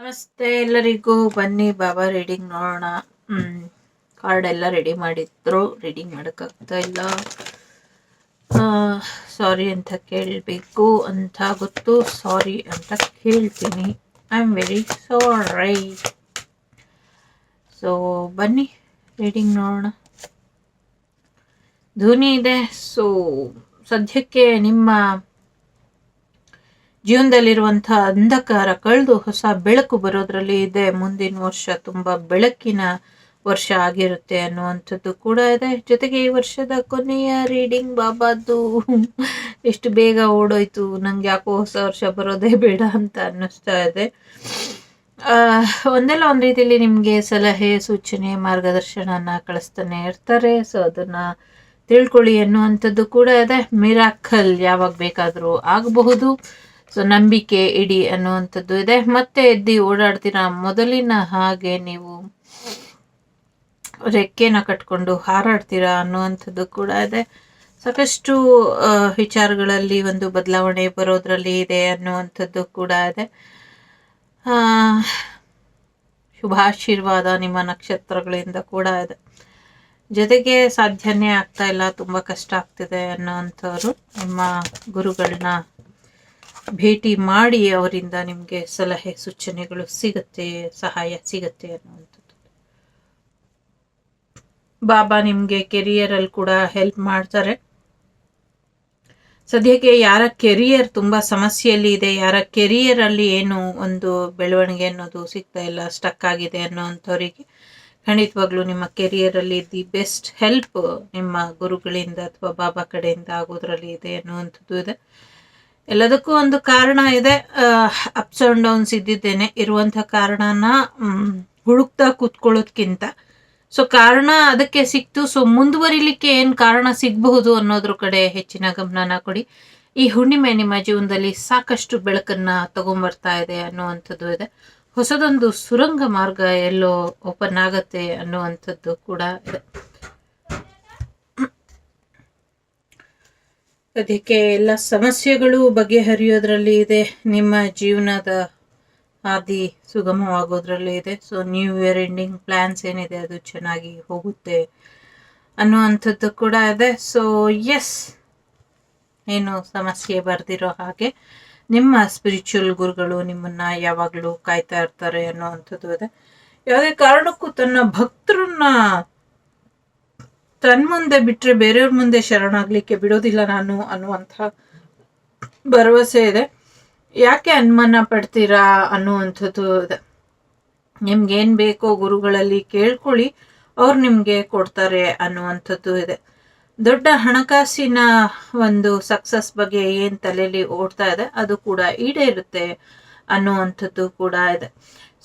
ನಮಸ್ತೆ ಎಲ್ಲರಿಗೂ ಬನ್ನಿ ಬಾಬಾ ರೀಡಿಂಗ್ ನೋಡೋಣ. ಕಾರ್ಡ್ ಎಲ್ಲ ರೆಡಿ ಮಾಡಿದ್ರು. ರೀಡಿಂಗ್ ಮಾಡೋಕ್ಕಾಗ್ತಾ ಇಲ್ಲ. ಸಾರಿ ಅಂತ ಕೇಳಬೇಕು ಅಂತ ಗೊತ್ತು. ಸಾರಿ ಅಂತ ಕೇಳ್ತೀನಿ. I am very sorry so ಬನ್ನಿ ರೀಡಿಂಗ್ ನೋಡೋಣ. ಧ್ವನಿ ಇದೆ. ಸೊ ಸದ್ಯಕ್ಕೆ ನಿಮ್ಮ ಜೀವನದಲ್ಲಿರುವಂತಹ ಅಂಧಕಾರ ಕಳೆದು ಹೊಸ ಬೆಳಕು ಬರೋದ್ರಲ್ಲಿ ಇದೆ. ಮುಂದಿನ ವರ್ಷ ತುಂಬ ಬೆಳಕಿನ ವರ್ಷ ಆಗಿರುತ್ತೆ ಅನ್ನುವಂಥದ್ದು ಕೂಡ ಇದೆ. ಜೊತೆಗೆ ಈ ವರ್ಷದ ಕೊನೆಯ ರೀಡಿಂಗ್ ಬಾಬಾದ್ದು. ಎಷ್ಟು ಬೇಗ ಓಡೋಯ್ತು, ನಂಗೆ ಯಾಕೋ ಹೊಸ ವರ್ಷ ಬರೋದೇ ಬೇಡ ಅಂತ ಅನ್ನಿಸ್ತಾ ಇದೆ. ಒಂದಲ್ಲ ಒಂದು ರೀತಿಯಲ್ಲಿ ನಿಮಗೆ ಸಲಹೆ, ಸೂಚನೆ, ಮಾರ್ಗದರ್ಶನನ ಕಳಿಸ್ತಾನೆ ಇರ್ತಾರೆ. ಸೊ ಅದನ್ನ ತಿಳ್ಕೊಳ್ಳಿ ಅನ್ನುವಂಥದ್ದು ಕೂಡ ಇದೆ. ಮಿರಾಕಲ್ ಯಾವಾಗ ಬೇಕಾದರೂ ಆಗಬಹುದು. ಸೊ ನಂಬಿಕೆ ಇಡಿ ಅನ್ನುವಂಥದ್ದು ಇದೆ. ಮತ್ತೆ ಎದ್ದಿ ಓಡಾಡ್ತೀರಾ? ಮೊದಲಿನ ಹಾಗೆ ನೀವು ರೆಕ್ಕೆನ ಕಟ್ಕೊಂಡು ಹಾರಾಡ್ತೀರಾ ಅನ್ನುವಂಥದ್ದು ಕೂಡ ಇದೆ. ಸಾಕಷ್ಟು ವಿಚಾರಗಳಲ್ಲಿ ಒಂದು ಬದಲಾವಣೆ ಬರೋದ್ರಲ್ಲಿ ಇದೆ ಅನ್ನುವಂಥದ್ದು ಕೂಡ ಇದೆ. ಶುಭಾಶೀರ್ವಾದ ನಿಮ್ಮ ನಕ್ಷತ್ರಗಳಿಂದ ಕೂಡ ಇದೆ. ಜೊತೆಗೆ ಸಾಧ್ಯನೇ ಆಗ್ತಾ ಇಲ್ಲ, ತುಂಬ ಕಷ್ಟ ಆಗ್ತಿದೆ ಅನ್ನೋವಂಥವ್ರು ನಿಮ್ಮ ಗುರುಗಳನ್ನ ಭೇಟಿ ಮಾಡಿ ಅವರಿಂದ ನಿಮಗೆ ಸಲಹೆ ಸೂಚನೆಗಳು ಸಿಗುತ್ತೆ, ಸಹಾಯ ಸಿಗುತ್ತೆ ಅನ್ನುವಂಥದ್ದು. ಬಾಬಾ ನಿಮಗೆ ಕೆರಿಯರಲ್ಲಿ ಕೂಡ ಹೆಲ್ಪ್ ಮಾಡ್ತಾರೆ. ಸದ್ಯಕ್ಕೆ ಯಾರ ಕೆರಿಯರ್ ತುಂಬಾ ಸಮಸ್ಯೆಯಲ್ಲಿ ಇದೆ, ಯಾರ ಕೆರಿಯರಲ್ಲಿ ಏನು ಒಂದು ಬೆಳವಣಿಗೆ ಅನ್ನೋದು ಸಿಗ್ತಾ ಇಲ್ಲ ಸ್ಟಕ್ ಆಗಿದೆ ಅನ್ನೋಂಥವ್ರಿಗೆ ಖಂಡಿತವಾಗ್ಲೂ ನಿಮ್ಮ ಕೆರಿಯರಲ್ಲಿ ದಿ ಬೆಸ್ಟ್ ಹೆಲ್ಪ್ ನಿಮ್ಮ ಗುರುಗಳಿಂದ ಅಥವಾ ಬಾಬಾ ಕಡೆಯಿಂದ ಆಗೋದ್ರಲ್ಲಿ ಇದೆ ಅನ್ನುವಂಥದ್ದು ಇದೆ. ಎಲ್ಲದಕ್ಕೂ ಒಂದು ಕಾರಣ ಇದೆ ಅಪ್ಸ್ ಅಂಡ್ ಡೌನ್ಸ್ ಇದ್ದಿದ್ದೇನೆ. ಇರುವಂಥ ಕಾರಣನ ಹುಡುಕ್ತಾ ಕೂತ್ಕೊಳ್ಳೋದ್ಕಿಂತ. ಸೊ ಕಾರಣ ಅದಕ್ಕೆ ಸಿಕ್ತು. ಸೊ ಮುಂದುವರಿಲಿಕ್ಕೆ ಏನು ಕಾರಣ ಸಿಗಬಹುದು ಅನ್ನೋದ್ರ ಕಡೆ ಹೆಚ್ಚಿನ ಗಮನನ ಕೊಡಿ. ಈ ಹುಣ್ಣಿಮೆ ನಿಮ್ಮ ಜೀವನದಲ್ಲಿ ಸಾಕಷ್ಟು ಬೆಳಕನ್ನ ತಗೊಂಬರ್ತಾ ಇದೆ ಅನ್ನುವಂಥದ್ದು ಇದೆ. ಹೊಸದೊಂದು ಸುರಂಗ ಮಾರ್ಗ ಎಲ್ಲೋ ಓಪನ್ ಆಗತ್ತೆ ಅನ್ನುವಂಥದ್ದು ಕೂಡ ಇದೆ. ಸದ್ಯಕ್ಕೆ ಎಲ್ಲ ಸಮಸ್ಯೆಗಳು ಬಗೆಹರಿಯೋದ್ರಲ್ಲಿ ಇದೆ, ನಿಮ್ಮ ಜೀವನದ ಹಾದಿ ಸುಗಮವಾಗೋದ್ರಲ್ಲಿ ಇದೆ. So new year ending plans ಏನಿದೆ, ಅದು ಚೆನ್ನಾಗಿ ಹೋಗುತ್ತೆ ಅನ್ನುವಂಥದ್ದು ಕೂಡ ಇದೆ. ಸೊ ಎಸ್ ಏನು ಸಮಸ್ಯೆ ಬರ್ದಿರೋ ಹಾಗೆ ನಿಮ್ಮ ಸ್ಪಿರಿಚುವಲ್ ಗುರುಗಳು ನಿಮ್ಮನ್ನ ಯಾವಾಗಲೂ ಕಾಯ್ತಾ ಇರ್ತಾರೆ ಅನ್ನುವಂಥದ್ದು ಇದೆ. ಯಾವುದೇ ಕಾರಣಕ್ಕೂ ತನ್ನ ಭಕ್ತರನ್ನ ತನ್ನ ಮುಂದೆ ಬಿಟ್ರೆ ಬೇರೆಯವ್ರ ಮುಂದೆ ಶರಣಾಗ್ಲಿಕ್ಕೆ ಬಿಡೋದಿಲ್ಲ ನಾನು ಅನ್ನುವಂಥ ಭರವಸೆ ಇದೆ. ಯಾಕೆ ಅನುಮಾನ ಪಡ್ತೀರಾ ಅನ್ನುವಂಥದ್ದು ಇದೆ. ನಿಮ್ಗೇನ್ ಬೇಕೋ ಗುರುಗಳಲ್ಲಿ ಕೇಳ್ಕೊಳ್ಳಿ, ಅವ್ರು ನಿಮ್ಗೆ ಕೊಡ್ತಾರೆ ಅನ್ನುವಂಥದ್ದು ಇದೆ. ದೊಡ್ಡ ಹಣಕಾಸಿನ ಒಂದು ಸಕ್ಸಸ್ ಬಗ್ಗೆ ಏನ್ ತಲೆಯಲ್ಲಿ ಓಡ್ತಾ ಇದೆ, ಅದು ಕೂಡ ಈಡೇರುತ್ತೆ ಅನ್ನುವಂಥದ್ದು ಕೂಡ ಇದೆ.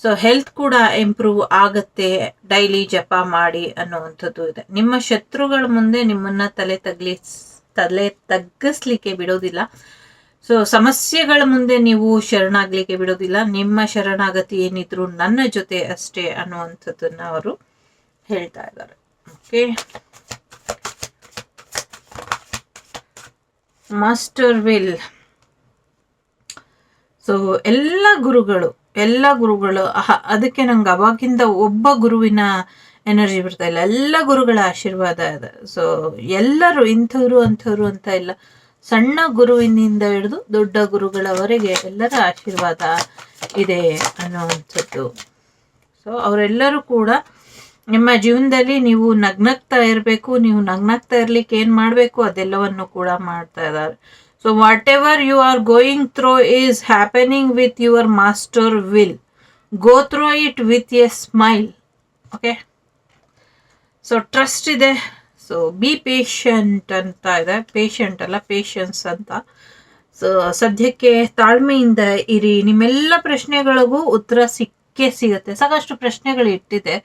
ಸೊ ಹೆಲ್ತ್ ಕೂಡ ಇಂಪ್ರೂವ್ ಆಗುತ್ತೆ ಡೈಲಿ ಜಪ ಮಾಡಿ ಅನ್ನುವಂಥದ್ದು ಇದೆ. ನಿಮ್ಮ ಶತ್ರುಗಳ ಮುಂದೆ ನಿಮ್ಮನ್ನ ತಲೆ ತಗ್ಲಿ, ತಲೆ ತಗ್ಗಿಸ್ಲಿಕ್ಕೆ ಬಿಡೋದಿಲ್ಲ. ಸೊ ಸಮಸ್ಯೆಗಳ ಮುಂದೆ ನೀವು ಶರಣಾಗ್ಲಿಕ್ಕೆ ಬಿಡೋದಿಲ್ಲ. ನಿಮ್ಮ ಶರಣಾಗತಿ ಏನಿದ್ರು ನನ್ನ ಜೊತೆ ಅಷ್ಟೇ ಅನ್ನುವಂಥದ್ದನ್ನ ಅವರು ಹೇಳ್ತಾ ಇದ್ದಾರೆ. ಓಕೆ ಮಾಸ್ಟರ್ ವಿಲ್ ಸೊ ಎಲ್ಲ ಗುರುಗಳು ಎಲ್ಲ ಗುರುಗಳು ಅದಕ್ಕೆ ನಂಗೆ ಅವಾಗಿಂದ ಒಬ್ಬ ಗುರುವಿನ ಎನರ್ಜಿ ಬರ್ತಾ ಇಲ್ಲ. ಎಲ್ಲ ಗುರುಗಳ ಆಶೀರ್ವಾದ ಇದೆ ಸೊ ಎಲ್ಲರೂ ಇಂಥವ್ರು, ಅಂಥವ್ರು ಅಂತ ಇಲ್ಲ. ಸಣ್ಣ ಗುರುವಿನಿಂದ ಹಿಡಿದು ದೊಡ್ಡ ಗುರುಗಳವರೆಗೆ ಎಲ್ಲರ ಆಶೀರ್ವಾದ ಇದೆ ಅನ್ನೋವಂಥದ್ದು. ಸೊ ಅವರೆಲ್ಲರೂ ಕೂಡ ನಿಮ್ಮ ಜೀವನದಲ್ಲಿ ನೀವು ನಗ್ನಗ್ತಾ ಇರಬೇಕು, ನೀವು ನಗ್ನಗ್ತಾ ಇರ್ಲಿಕ್ಕೆ ಏನು ಮಾಡಬೇಕು ಅದೆಲ್ಲವನ್ನು ಕೂಡ ಮಾಡ್ತಾ ಇದ್ದಾರೆ so whatever you you are going is is happening your your master will go it it a smile okay so trust ಇದೆ. ಸೊ ಬಿ ಪೇಷಂಟ್ ಅಂತ ಇದೆ. ಪೇಷಂಟ್ ಅಲ್ಲ ಪೇಷನ್ಸ್ ಅಂತ. ಸೊ ಸದ್ಯಕ್ಕೆ ತಾಳ್ಮೆಯಿಂದ ಇರಿ. ನಿಮ್ಮೆಲ್ಲ ಪ್ರಶ್ನೆಗಳಿಗೂ ಉತ್ತರ ಸಿಕ್ಕೇ ಸಿಗುತ್ತೆ. ಸಾಕಷ್ಟು ಪ್ರಶ್ನೆಗಳು ಇಟ್ಟಿದೆ.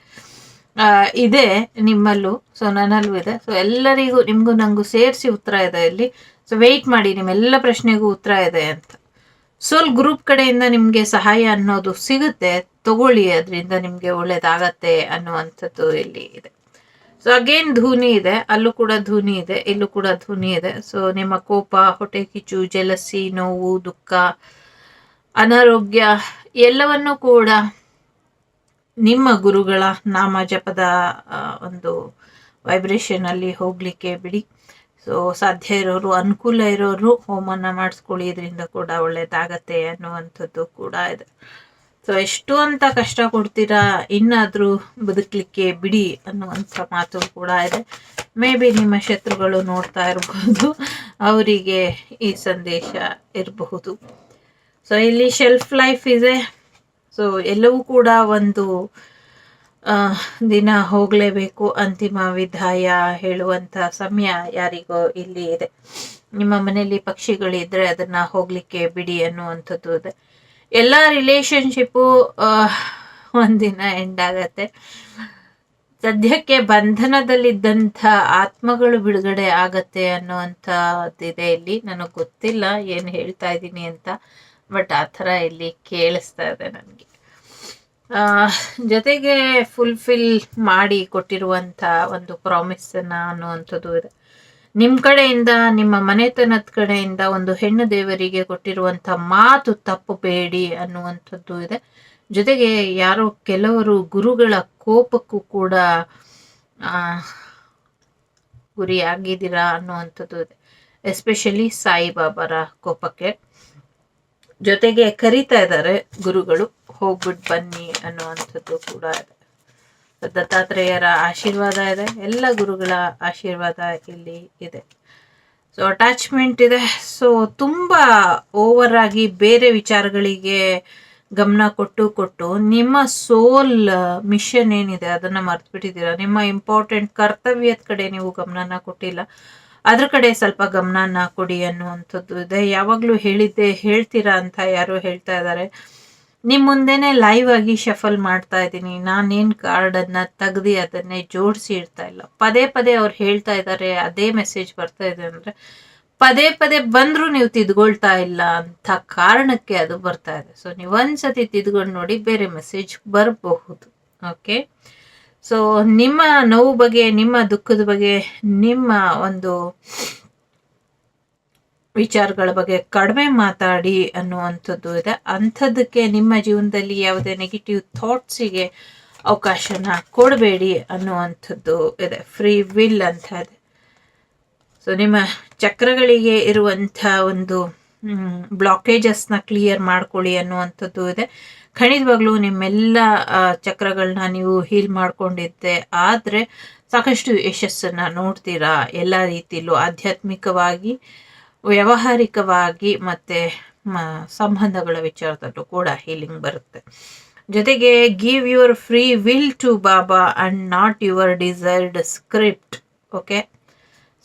ಇದೆ ನಿಮ್ಮಲ್ಲೂ. ಸೊ ನನ್ನಲ್ಲೂ ಇದೆ. ಸೊ ಎಲ್ಲರಿಗೂ, ನಿಮಗೂ ನನಗೂ ಸೇರಿಸಿ ಉತ್ತರ ಇದೆ ಇಲ್ಲಿ. ಸೊ ವೆಯ್ಟ್ ಮಾಡಿ, ನಿಮ್ಮೆಲ್ಲ ಪ್ರಶ್ನೆಗೂ ಉತ್ತರ ಇದೆ ಅಂತ. ಸೋಲ್ ಗ್ರೂಪ್ ಕಡೆಯಿಂದ ನಿಮಗೆ ಸಹಾಯ ಅನ್ನೋದು ಸಿಗುತ್ತೆ, ತಗೊಳ್ಳಿ, ಅದರಿಂದ ನಿಮಗೆ ಒಳ್ಳೇದಾಗತ್ತೆ ಅನ್ನುವಂಥದ್ದು ಇಲ್ಲಿ ಇದೆ. ಸೊ ಅಗೇನ್ ಧೂನಿ ಇದೆ, ಅಲ್ಲೂ ಕೂಡ ಧೂನಿ ಇದೆ, ಇಲ್ಲೂ ಕೂಡ ಧೂನಿ ಇದೆ. ಸೊ ನಿಮ್ಮ ಕೋಪ, ಹೊಟ್ಟೆ ಕಿಚ್ಚು, ಜಲಸಿ, ನೋವು, ದುಃಖ, ಅನಾರೋಗ್ಯ, ಎಲ್ಲವನ್ನು ಕೂಡ ನಿಮ್ಮ ಗುರುಗಳ ನಾಮ ಜಪದ ಒಂದು ವೈಬ್ರೇಷನ್ ಅಲ್ಲಿ ಹೋಗ್ಲಿಕ್ಕೆ ಬಿಡಿ. ಸೊ ಸಾಧ್ಯ ಇರೋರು, ಅನುಕೂಲ ಇರೋರು ಹೋಮನ ಮಾಡಿಸ್ಕೊಳ್ಳಿ, ಇದರಿಂದ ಕೂಡ ಒಳ್ಳೇದಾಗತ್ತೆ ಅನ್ನುವಂಥದ್ದು ಕೂಡ ಇದೆ. ಸೊ ಎಷ್ಟು ಅಂತ ಕಷ್ಟ ಕೊಡ್ತೀರಾ, ಇನ್ನಾದರೂ ಬದುಕಲಿಕ್ಕೆ ಬಿಡಿ ಅನ್ನುವಂಥ ಮಾತು ಕೂಡ ಇದೆ. ಮೇ ಬಿ ನಿಮ್ಮ ಶತ್ರುಗಳು ನೋಡ್ತಾ ಇರಬಹುದು ಅವರಿಗೆ ಈ ಸಂದೇಶ ಇರಬಹುದು. ಸೊ ಇಲ್ಲಿ ಶೆಲ್ಫ್ ಲೈಫ್ ಇದೆ. ಸೊ ಎಲ್ಲವೂ ಕೂಡ ಒಂದು ದಿನ ಹೋಗಲೇಬೇಕು, ಅಂತಿಮ ವಿದಾಯ ಹೇಳುವಂಥ ಸಮಯ ಯಾರಿಗೋ ಇಲ್ಲಿ ಇದೆ. ನಿಮ್ಮ ಮನೆಯಲ್ಲಿ ಪಕ್ಷಿಗಳಿದ್ರೆ ಅದನ್ನ ಹೋಗ್ಲಿಕ್ಕೆ ಬಿಡಿ ಅನ್ನುವಂಥದ್ದು ಇದೆ. ಎಲ್ಲ ರಿಲೇಶನ್ಶಿಪ್ಪು ಒಂದಿನ ಎಂಡ್ ಆಗತ್ತೆ. ಸದ್ಯಕ್ಕೆ ಬಂಧನದಲ್ಲಿದ್ದಂಥ ಆತ್ಮಗಳು ಬಿಡುಗಡೆ ಆಗತ್ತೆ ಅನ್ನುವಂಥದ್ದಿದೆ ಇಲ್ಲಿ. ನನಗೆ ಗೊತ್ತಿಲ್ಲ ಏನು ಹೇಳ್ತಾ ಇದ್ದೀನಿ ಅಂತ ಬಟ್ ಆ ಥರ ಇಲ್ಲಿ ಕೇಳಿಸ್ತಾ ಇದೆ ನನಗೆ. ಜೊತೆಗೆ ಫುಲ್ಫಿಲ್ ಮಾಡಿ ಕೊಟ್ಟಿರುವಂಥ ಒಂದು ಪ್ರಾಮಿಸನ್ನ ಅನ್ನುವಂಥದ್ದು ಇದೆ. ನಿಮ್ಮ ಕಡೆಯಿಂದ, ನಿಮ್ಮ ಮನೆತನದ ಕಡೆಯಿಂದ ಒಂದು ಹೆಣ್ಣು ದೇವರಿಗೆ ಕೊಟ್ಟಿರುವಂಥ ಮಾತು ತಪ್ಪು ಬೇಡಿ ಅನ್ನುವಂಥದ್ದು ಇದೆ. ಜೊತೆಗೆ ಯಾರೋ ಕೆಲವರು ಗುರುಗಳ ಕೋಪಕ್ಕೂ ಕೂಡ ಗುರಿಯಾಗಿದ್ದೀರಾ ಅನ್ನುವಂಥದ್ದು ಇದೆ. ಎಸ್ಪೆಷಲಿ ಸಾಯಿಬಾಬಾರ ಕೋಪಕ್ಕೆ. ಜೊತೆಗೆ ಕರಿತಾ ಇದ್ದಾರೆ ಗುರುಗಳು. ಹೋಗ್ಬಿಟ್ಟು ಬನ್ನಿ ಅನ್ನುವಂಥದ್ದು ಕೂಡ ಇದೆ ದತ್ತಾತ್ರೇಯರ ಆಶೀರ್ವಾದ ಇದೆ. ಎಲ್ಲ ಗುರುಗಳ ಆಶೀರ್ವಾದ ಇಲ್ಲಿ ಇದೆ. ಸೊ ಅಟ್ಯಾಚ್ಮೆಂಟ್ ಇದೆ. ಸೊ ತುಂಬ ಓವರ್ ಆಗಿ ಬೇರೆ ವಿಚಾರಗಳಿಗೆ ಗಮನ ಕೊಟ್ಟು ಕೊಟ್ಟು ನಿಮ್ಮ ಸೋಲ್ ಮಿಷನ್ ಏನಿದೆ ಅದನ್ನ ಮರ್ತು ಬಿಟ್ಟಿದ್ದೀರಾ ನಿಮ್ಮ ಇಂಪಾರ್ಟೆಂಟ್ ಕರ್ತವ್ಯದ ಕಡೆ ನೀವು ಗಮನನ ಕೊಟ್ಟಿಲ್ಲ. ಅದ್ರ ಕಡೆ ಸ್ವಲ್ಪ ಗಮನನ ಕೊಡಿ ಅನ್ನುವಂಥದ್ದು ಇದೆ. ಯಾವಾಗಲೂ ಹೇಳಿದ್ದೆ ಹೇಳ್ತೀರಾ ಅಂತ ಯಾರೋ ಹೇಳ್ತಾ ಇದ್ದಾರೆ. ನಿಮ್ಮ ಮುಂದೆನೆ ಲೈವ್ ಆಗಿ ಶಫಲ್ ಮಾಡ್ತಾ ಇದ್ದೀನಿ. ನಾನೇನು ಕಾರ್ಡನ್ನು ತೆಗ್ದು ಅದನ್ನೇ ಜೋಡಿಸಿ ಇಡ್ತಾ ಇಲ್ಲ. ಪದೇ ಪದೇ ಅವ್ರು ಹೇಳ್ತಾ ಇದ್ದಾರೆ ಅದೇ ಮೆಸೇಜ್ ಬರ್ತಾ ಇದೆ ಅಂದರೆ, ಪದೇ ಪದೇ ಬಂದರೂ ನೀವು ತಿದ್ಕೊಳ್ತಾ ಇಲ್ಲ ಅಂತ ಕಾರಣಕ್ಕೆ ಅದು ಬರ್ತಾ ಇದೆ. ಸೊ ನೀವು ಒಂದ್ಸತಿ ತಿದ್ಕೊಂಡು ನೋಡಿ ಬೇರೆ ಮೆಸೇಜ್ ಬರಬಹುದು. ಓಕೆ ಸೊ ನಿಮ್ಮ ನೋವು ಬಗ್ಗೆ, ನಿಮ್ಮ ದುಃಖದ ಬಗ್ಗೆ, ನಿಮ್ಮ ಒಂದು ವಿಚಾರಗಳ ಬಗ್ಗೆ ಕಡಿಮೆ ಮಾತಾಡಿ ಅನ್ನುವಂಥದ್ದು ಇದೆ. ಅಂಥದ್ದಕ್ಕೆ ನಿಮ್ಮ ಜೀವನದಲ್ಲಿ ಯಾವುದೇ ನೆಗೆಟಿವ್ ಥಾಟ್ಸಿಗೆ ಅವಕಾಶನ ಕೊಡಬೇಡಿ ಅನ್ನುವಂಥದ್ದು ಇದೆ. ಫ್ರೀ ವಿಲ್ ಅಂತ ಇದೆ. ಸೊ ನಿಮ್ಮ ಚಕ್ರಗಳಿಗೆ ಇರುವಂಥ ಒಂದು ಬ್ಲಾಕೇಜಸ್ನ ಕ್ಲಿಯರ್ ಮಾಡ್ಕೊಳ್ಳಿ ಅನ್ನುವಂಥದ್ದು ಇದೆ. ಖಂಡಿತವಾಗ್ಲೂ ನಿಮ್ಮೆಲ್ಲ ಚಕ್ರಗಳನ್ನ ನೀವು ಹೀಲ್ ಮಾಡ್ಕೊಂಡಿದ್ದೆ ಆದರೆ ಸಾಕಷ್ಟು ಯಶಸ್ಸನ್ನು ನೋಡ್ತೀರಾ? ಎಲ್ಲ ರೀತಿಯಲ್ಲೂ ಆಧ್ಯಾತ್ಮಿಕವಾಗಿ ವ್ಯಾವಹಾರಿಕವಾಗಿ ಮತ್ತೆ ಸಂಬಂಧಗಳ ವಿಚಾರದಲ್ಲೂ ಕೂಡ ಹೀಲಿಂಗ್ ಬರುತ್ತೆ. ಜೊತೆಗೆ give your free will to Baba and not your desired script okay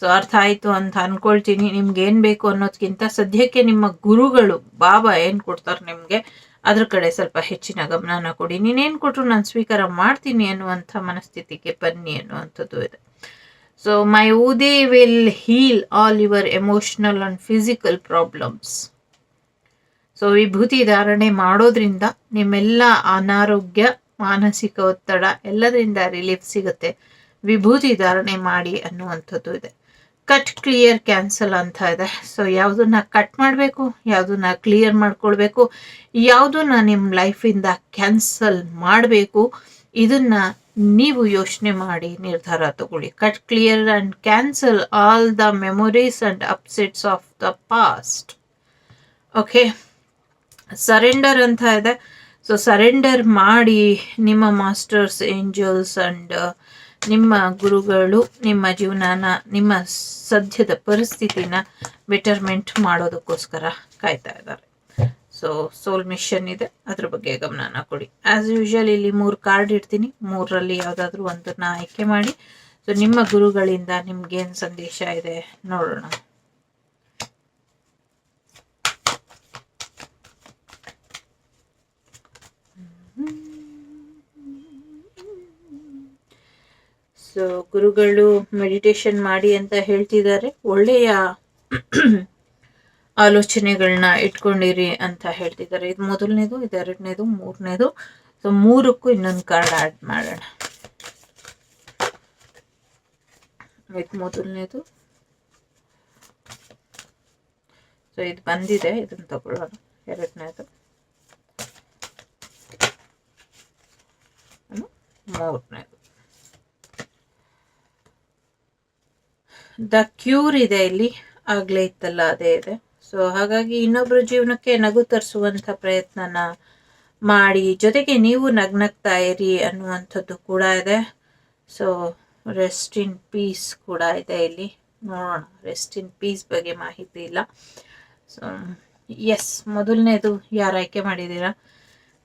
so ಅರ್ಥ ಆಯಿತು ಅಂತ ಅಂದ್ಕೊಳ್ತೀನಿ ನಿಮ್ಗೆ ಏನು ಬೇಕು ಅನ್ನೋದಕ್ಕಿಂತ ಸದ್ಯಕ್ಕೆ ನಿಮ್ಮ ಗುರುಗಳು ಬಾಬಾ ಏನು ಕೊಡ್ತಾರೆ ನಿಮಗೆ, ಅದ್ರ ಕಡೆ ಸ್ವಲ್ಪ ಹೆಚ್ಚಿನ ಗಮನನ ಕೊಡಿ. ನೀನೇನು ಕೊಟ್ಟರು ನಾನು ಸ್ವೀಕಾರ ಮಾಡ್ತೀನಿ ಅನ್ನುವಂಥ ಮನಸ್ಥಿತಿಗೆ ಬನ್ನಿ ಅನ್ನುವಂಥದ್ದು ಇದೆ. So my Udi will heal all your emotional and physical problems so ವಿಭೂತಿ ಧಾರಣೆ ಮಾಡೋದ್ರಿಂದ ನಿಮ್ಮೆಲ್ಲ ಅನಾರೋಗ್ಯ ಮಾನಸಿಕ ಒತ್ತಡ ಎಲ್ಲದರಿಂದ ರಿಲೀಫ್ ಸಿಗುತ್ತೆ ವಿಭೂತಿ ಧಾರಣೆ ಮಾಡಿ ಅನ್ನುವಂಥದ್ದು ಇದೆ ಕಟ್ ಕ್ಲಿಯರ್ ಕ್ಯಾನ್ಸಲ್ ಅಂತ ಇದೆ ಸೊ ಯಾವುದನ್ನ ಕಟ್ ಮಾಡಬೇಕು ಯಾವುದನ್ನ ಕ್ಲಿಯರ್ ಮಾಡ್ಕೊಳ್ಬೇಕು ಯಾವುದನ್ನ ನಿಮ್ಮ ಲೈಫಿಂದ ಕ್ಯಾನ್ಸಲ್ ಮಾಡಬೇಕು ಇದನ್ನ ನೀವು ಯೋಚನೆ ಮಾಡಿ ನಿರ್ಧಾರ ತಗೊಳ್ಳಿ. Cut clear and cancel all the memories and upsets of the past okay surrender ಅಂತ ಇದೆ. ಸೊ ಸರೆಂಡರ್ ಮಾಡಿ ನಿಮ್ಮ ಮಾಸ್ಟರ್ಸ್ ಏಂಜಲ್ಸ್ ಅಂಡ್ ನಿಮ್ಮ ಗುರುಗಳು, ನಿಮ್ಮ ಜೀವನಾನ, ನಿಮ್ಮ ಸದ್ಯದ ಪರಿಸ್ಥಿತಿನ ಬೆಟರ್ಮೆಂಟ್ ಮಾಡೋದಕ್ಕೋಸ್ಕರ ಕಾಯ್ತಾ ಇದ್ದಾರೆ. ಸೊ ಸೋಲ್ ಮಿಷನ್ ಇದೆ. ಅದ್ರ ಬಗ್ಗೆ ಗಮನನ ಕೊಡಿ. ಆಸ್ ಯೂಶುವಲ್ ಇಲ್ಲಿ ಮೂರು ಕಾರ್ಡ್ ಇಡ್ತೀನಿ. ಮೂರರಲ್ಲಿ ಯಾವುದಾದ್ರೂ ಒಂದನ್ನ ಆಯ್ಕೆ ಮಾಡಿ. ಸೊ ನಿಮ್ಮ ಗುರುಗಳಿಂದ ನಿಮ್ಗೇನು ಸಂದೇಶ ಇದೆ ನೋಡೋಣ. ಸೊ ಗುರುಗಳು ಮೆಡಿಟೇಷನ್ ಮಾಡಿ ಅಂತ ಹೇಳ್ತಿದ್ದಾರೆ. ಒಳ್ಳೆಯ ಆಲೋಚನೆಗಳನ್ನ ಇಟ್ಕೊಂಡಿರಿ ಅಂತ ಹೇಳ್ತಿದ್ದಾರೆ. ಇದು ಮೊದಲನೇದು, ಇದು ಎರಡನೇದು, ಮೂರನೇದು. ಸೊ ಮೂರಕ್ಕೂ ಇನ್ನೊಂದು ಕಾರ್ಡ್ ಆ್ಯಡ್ ಮಾಡೋಣ. ಇದು ಮೊದಲನೇದು. ಸೊ ಇದು ಬಂದಿದೆ, ಇದನ್ನು ತಗೊಳ್ಳೋಣ. ಎರಡನೇದು. ಮೂರನೇದು. ದ ಕ್ಯೂರ್ ಇದೆ ಇಲ್ಲಿ. ಆಗ್ಲೇ ಇತ್ತಲ್ಲ, ಅದೇ ಇದೆ. ಸೊ ಹಾಗಾಗಿ ಇನ್ನೊಬ್ಬರ ಜೀವನಕ್ಕೆ ನಗು ತರಿಸುವಂಥ ಪ್ರಯತ್ನನ ಮಾಡಿ, ಜೊತೆಗೆ ನೀವು ನಗ್ನಗ್ತಾ ಇರಿ ಅನ್ನುವಂಥದ್ದು ಕೂಡ ಇದೆ. ಸೊ ರೆಸ್ಟ್ ಇನ್ ಪೀಸ್ ಕೂಡ ಇದೆ ಇಲ್ಲಿ. ನೋಡೋಣ ರೆಸ್ಟ್ ಇನ್ ಪೀಸ್ ಬಗ್ಗೆ ಮಾಹಿತಿ ಇಲ್ಲ. ಸೊ ಎಸ್ ಮೊದಲನೇದು ಯಾರು ಆಯ್ಕೆ ಮಾಡಿದ್ದೀರಾ?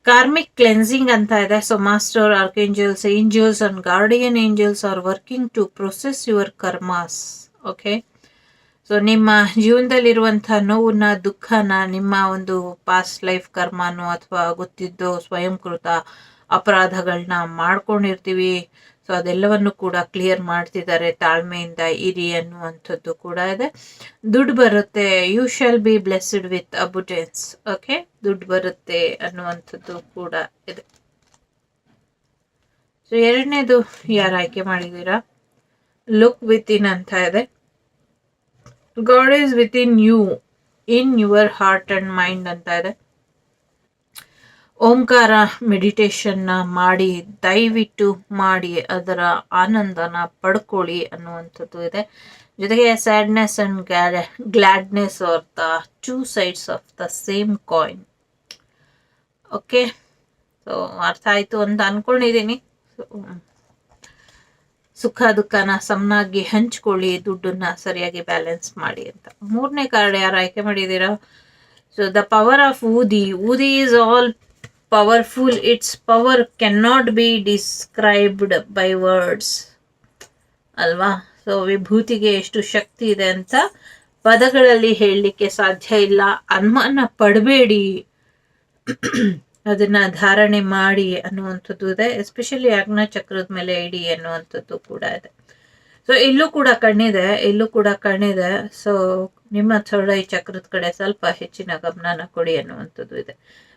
ಕಾರ್ಮಿಕ್ ಕ್ಲೆನ್ಸಿಂಗ್ ಅಂತ ಇದೆ. So master archangels angels and guardian angels are working to process your karmas okay so ನಿಮ್ಮ ಜೀವನದಲ್ಲಿರುವಂಥ ನೋವನ್ನ, ದುಃಖನ, ನಿಮ್ಮ ಒಂದು ಪಾಸ್ಟ್ ಲೈಫ್ ಕರ್ಮನೋ ಅಥವಾ ಗೊತ್ತಿದ್ದೋ ಸ್ವಯಂಕೃತ ಅಪರಾಧಗಳನ್ನ ಮಾಡ್ಕೊಂಡಿರ್ತೀವಿ. ಸೊ ಅದೆಲ್ಲವನ್ನು ಕೂಡ ಕ್ಲಿಯರ್ ಮಾಡ್ತಿದ್ದಾರೆ. ತಾಳ್ಮೆಯಿಂದ ಇರಿ ಅನ್ನುವಂಥದ್ದು ಕೂಡ ಇದೆ. ದುಡ್ಡು ಬರುತ್ತೆ. You shall be blessed with abundance okay ದುಡ್ಡು ಬರುತ್ತೆ ಅನ್ನುವಂಥದ್ದು ಕೂಡ ಇದೆ. ಸೊ ಎರಡನೇದು ಯಾರು ಆಯ್ಕೆ ಮಾಡಿದ್ದೀರಾ? ಲುಕ್ ವಿತ್ ಇನ್ ಅಂತ ಇದೆ. God is within you in your heart and mind ಅಂತ ಇದೆ. ಓಂಕಾರ ಮೆಡಿಟೇಷನ್ನ ಮಾಡಿ, ದಯವಿಟ್ಟು ಮಾಡಿ, ಅದರ ಆನಂದನ ಪಡ್ಕೊಳ್ಳಿ ಅನ್ನುವಂಥದ್ದು ಇದೆ. ಜೊತೆಗೆ sadness and gladness are the two sides of the same coin okay so ಅರ್ಥ ಆಯಿತು ಅಂತ ಅಂದ್ಕೊಂಡಿದ್ದೀನಿ ಸುಖ ದುಃಖನ ಸಮನಾಗಿ ಹಂಚ್ಕೊಳ್ಳಿ, ದುಡ್ಡನ್ನ ಸರಿಯಾಗಿ ಬ್ಯಾಲೆನ್ಸ್ ಮಾಡಿ ಅಂತ. ಮೂರನೇ ಕಾರ್ಡ್ ಯಾರು ಆಯ್ಕೆ ಮಾಡಿದ್ದೀರಾ? So the power of Udi Udi is all powerful it's power can not be described by words ಅಲ್ವಾ? ಸೊ ವಿಭೂತಿಗೆ ಎಷ್ಟು ಶಕ್ತಿ ಇದೆ ಅಂತ ಪದಗಳಲ್ಲಿ ಹೇಳಲಿಕ್ಕೆ ಸಾಧ್ಯ ಇಲ್ಲ. ಅನುಮಾನ ಪಡಬೇಡಿ. ಅದನ್ನ ಧಾರಣೆ ಮಾಡಿ ಅನ್ನುವಂಥದ್ದು ಇದೆ. ಎಸ್ಪೆಷಲಿ ಅಗ್ನ ಚಕ್ರದ ಮೇಲೆ ಇಡಿ ಅನ್ನುವಂಥದ್ದು ಕೂಡ ಇದೆ. ಸೊ ಇಲ್ಲೂ ಕೂಡ ಕಣ್ಣಿದೆ, ಇಲ್ಲೂ ಕೂಡ ಕಣ್ಣಿದೆ. ಸೊ ನಿಮ್ಮ ಥರ್ಡ್ ಐ ಚಕ್ರದ ಕಡೆ ಸ್ವಲ್ಪ ಹೆಚ್ಚಿನ ಗಮನನ ಕೊಡಿ ಅನ್ನುವಂಥದ್ದು ಇದೆ.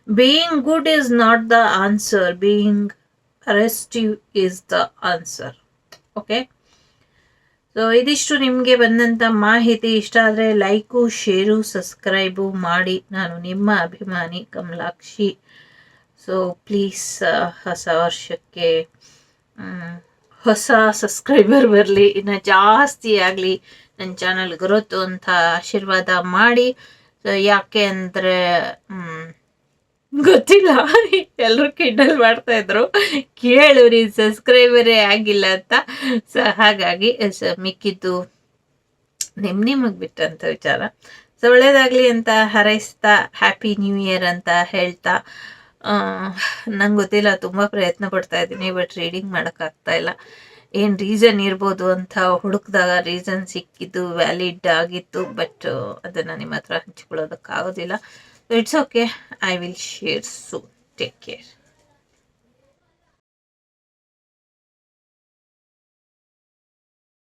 Being good is not the answer being ಅರೆಸ್ಟಿವ್ is the answer okay so ಇದಿಷ್ಟು ನಿಮಗೆ ಬಂದಂಥ ಮಾಹಿತಿ. ಇಷ್ಟ ಆದರೆ ಲೈಕು, ಶೇರು, ಸಬ್ಸ್ಕ್ರೈಬು ಮಾಡಿ. ನಾನು ನಿಮ್ಮ ಅಭಿಮಾನಿ ಕಮಲಾಕ್ಷಿ. ಸೊ ಪ್ಲೀಸ್ ಹೊಸ ವರ್ಷಕ್ಕೆ ಹೊಸ ಸಬ್ಸ್ಕ್ರೈಬರ್ ಬರಲಿ. ಇನ್ನು ಜಾಸ್ತಿ ಆಗಲಿ ನನ್ನ ಚಾನಲ್ ಗ್ರೋತು ಅಂತ ಆಶೀರ್ವಾದ ಮಾಡಿ. ಸೊ ಯಾಕೆ ಅಂದರೆ ಗೊತ್ತಿಲ್ಲ. ಎಲ್ಲರೂ ಕಿಂಡಲ್ ಮಾಡ್ತಾ ಇದ್ರು. ಕೇಳು ರೀ ಸಬ್ಸ್ಕ್ರೈಬರೇ ಆಗಿಲ್ಲ ಅಂತ. ಸೊ ಹಾಗಾಗಿ ಸ ಮಿಕ್ಕಿದ್ದು ನಿಮ್ಮ ನಿಮಗೆ ಬಿಟ್ಟಂತ ವಿಚಾರ. ಸೊ ಒಳ್ಳೇದಾಗಲಿ ಅಂತ ಹಾರೈಸ್ತಾ ಹ್ಯಾಪಿ ನ್ಯೂ ಇಯರ್ ಅಂತ ಹೇಳ್ತಾ. ನಂಗೆ ಗೊತ್ತಿಲ್ಲ, ತುಂಬ ಪ್ರಯತ್ನ ಪಡ್ತಾ ಇದ್ದೀನಿ ಬಟ್ ರೀಡಿಂಗ್ ಮಾಡೋಕ್ಕಾಗ್ತಾ ಇಲ್ಲ. ಏನು ರೀಸನ್ ಇರ್ಬೋದು ಅಂತ ಹುಡುಕಿದಾಗ ರೀಸನ್ ಸಿಕ್ಕಿದ್ದು ವ್ಯಾಲಿಡ್ ಆಗಿತ್ತು ಬಟ್ ಅದನ್ನು ನಿಮ್ಮ ಹತ್ರ so it's okay I will share so take care